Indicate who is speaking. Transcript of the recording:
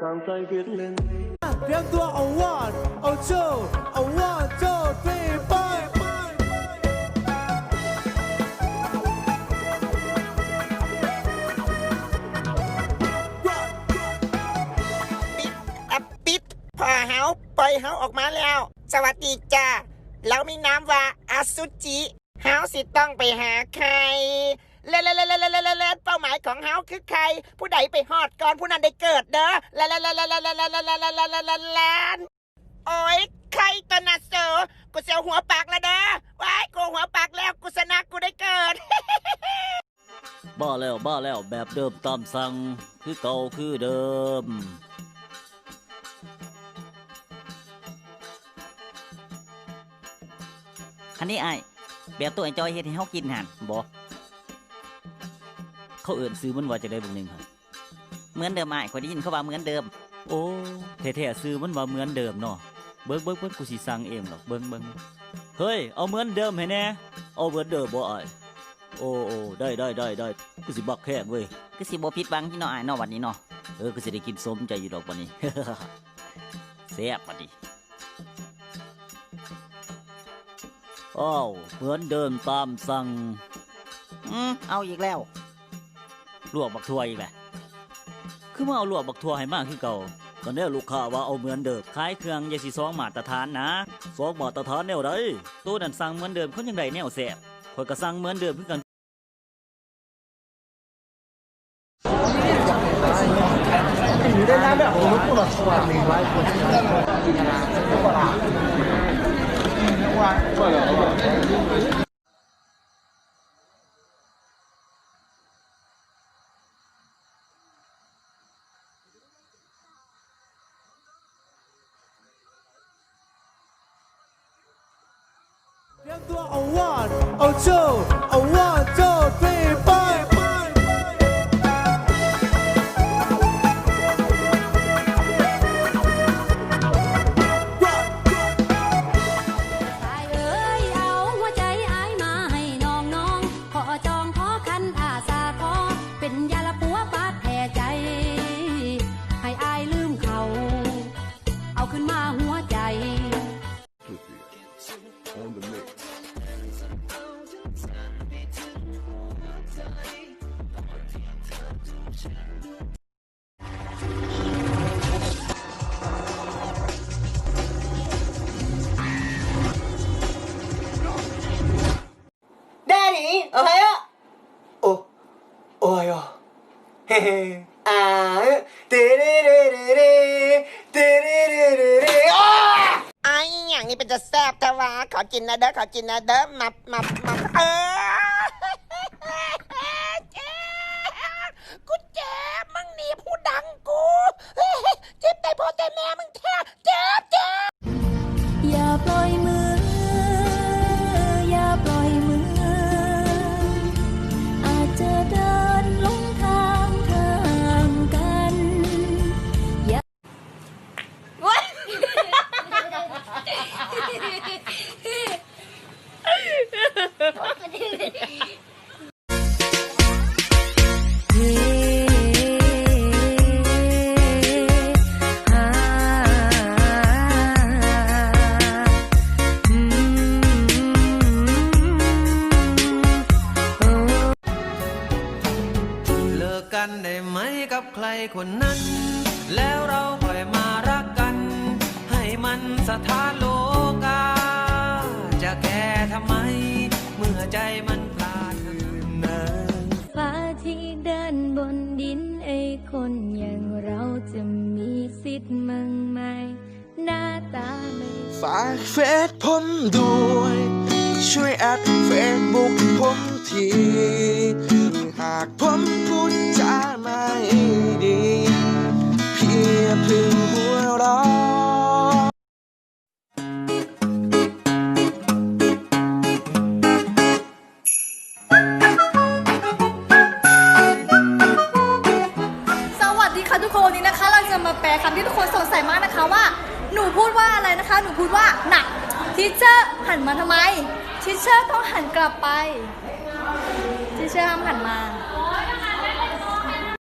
Speaker 1: ตามใจคิดเล่น
Speaker 2: เตรียมตัวเอาวอดเอาโจเอาวอดโจทรีไปไป
Speaker 3: อะปิดพอเฮาปล่อยเฮาออกมาแล้ว สวัสดีจ้าเรามีน้ำว่าอาซุจิเฮาสิต้องไปหาใคร เลเลเลเลเลเลเลเป้าหมายของเฮาคือใคร ผู้ใดไปฮอดก่อนผู้นั้นได้เกิดเด้อเลเลเลเลเลเลเลเลเลเลเลเลเลโอ้ยใครตวนาโซกูเสียวหัวปากแล้วเด้อว้ายกูหัวปากแล้วกูชนะกูได้เกิด
Speaker 4: บ้าแล้วบ้าแล้วแบบเดิมตามสั่งคือเก่าคือเดิมอันนี้ไอ้แบบตัวไอ้จอยเฮ็ดให้เฮากินหันบ่ เขาเอิ่นซื้อมันว่าจะได้เบุงหนึงครับเหมือนเดิมไอ้ายข้อยได้ยินเขาว่าเหมือนเดิม โอ้แท้ๆซื้อมันว่าเหมือนเดิมเนาะเบิ่งเบิ่งเบิ่งกูสิสั่งเองหรอกเบิ่งเบิ่งเฮ้ยเอาเหมือนเดิมให้แน่เอาเหมือนเดิมบ่อ้ายโอ้โอ้ได้ได้ได้ได้กูสิบักแค่เว้ยกูสิบ่ผิดหวังที่เนาะอ้ายเนาะวันนี้เนาะเออกูสิได้กินสมใจอยู่ดอกวันนี้แซ่บวันนี้อ้าวเหมือนเดิมตามสั่งอืมเอาอีกแล้ว ลวกบักทั่วอีกแหละ คือมาเอาลวกบักทั่วให้มากคือเก่าก็แน่ลูกค้าว่าเอาเหมือนเดิมขายเครื่องยาสิซองมาตรฐานนะซองมาตรฐานแนวใดตัวนั้นสั่งเหมือนเดิมเขายังได้แนวแซ่บข่อยก็สั่งเหมือนเดิมคือกัน
Speaker 2: เตรียมรู้ตัวเอางหนึ่งร้อดเอาโจเ Oh,
Speaker 5: one, oh, two. เฮ้อ่าเตเรเรเรเรเตเรเรเรเรอ้า
Speaker 3: ไอ้อย่างนี้เป็นจะแซ่บทวาขอกินเด้อขอกินเด้อมับมัมับ กับ
Speaker 6: ใครคนนั้น แล้วเราค่อยมารักกัน ให้มันสถานโลกา จะแก้ทำไม เมื่อใจมันพลาดน
Speaker 5: ฟ้าที่เดินบนดินไอ้คนอย่างเราจะมีสิทธิ์มั่งไหมหน้าตาไม่
Speaker 7: ฝากเฟซผมด้วย ช่วยแอดเฟซบุ๊กผมที หากผมพูดจาา
Speaker 8: จะมาแปลคำที่ทุกคนสงสัยมากนะคะว่า หนูพูดว่าอะไรนะคะ หนูพูดว่าหนักทิเชอร์หันมาทำไมทิเชอร์ต้องหันกลับไปทิเชอร์ห้ามหันมา